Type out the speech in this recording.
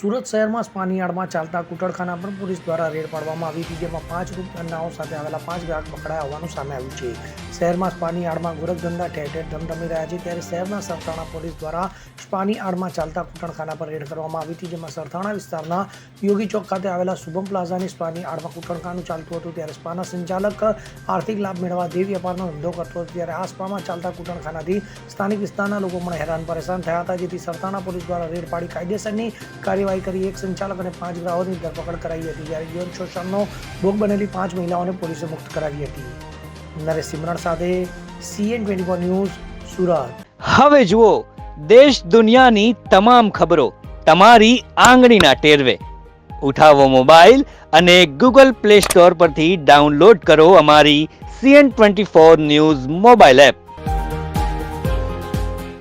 સુરત શહેરમાં સ્પાનિયાર્ડમાં ચાલતા કુટડખાના પર પોલીસ દ્વારા રેડ પાડવામાં આવી હતી, જેમાં પાંચ રૂપિયા સાથે આવેલા પાંચ ગ્રાહક પકડાયા હોવાનું સામે આવ્યું છે. શહેરમાં સ્પાનિયાર્ડમાં ગોરખધંધા ઠેર ઠેર ધમધમી રહ્યા છે, ત્યારે શહેરના સરથાણા પોલીસ દ્વારા સ્પાનિયાર્ડમાં ચાલતા કુટણખાના પર રેડ કરવામાં આવી હતી, જેમાં સરથાણા વિસ્તારના યોગી ચોક ખાતે આવેલા શુભમ પ્લાઝાની સ્પાનિયાર્ડમાં કુટણખાનું ચાલતું હતું, ત્યારે સ્પાના સંચાલક આર્થિક લાભ મેળવવા દેવ વેપારનો ધંધો કરતો હતો, ત્યારે આ સ્પામાં ચાલતા કુટણખાનાથી સ્થાનિક વિસ્તારના લોકો પણ હેરાન પરેશાન થયા હતા, જેથી સરથાણા પોલીસ દ્વારા રેડ પાડી કાયદેસરની કાર્યવાહી કરી. એક સંચાલક અને પાંચ ગ્રાહકોની ધરપકડ કરાઈ હતી જ્યારે યૌન શોષણનો ભોગ બનેલી પાંચ મહિલાઓને પોલીસે મુક્ત કરાવી હતી. નરેશ સિમરણ સાથે CN twenty four news, Surat. હવે જુઓ, દેશ દુનિયાની તમામ ખબરો તમારી આંગળીના ટેરવે. ઉઠાવો મોબાઈલ અને ગૂગલ પ્લે સ્ટોર પરથી ડાઉનલોડ કરો અમારી CN twenty four news mobile app.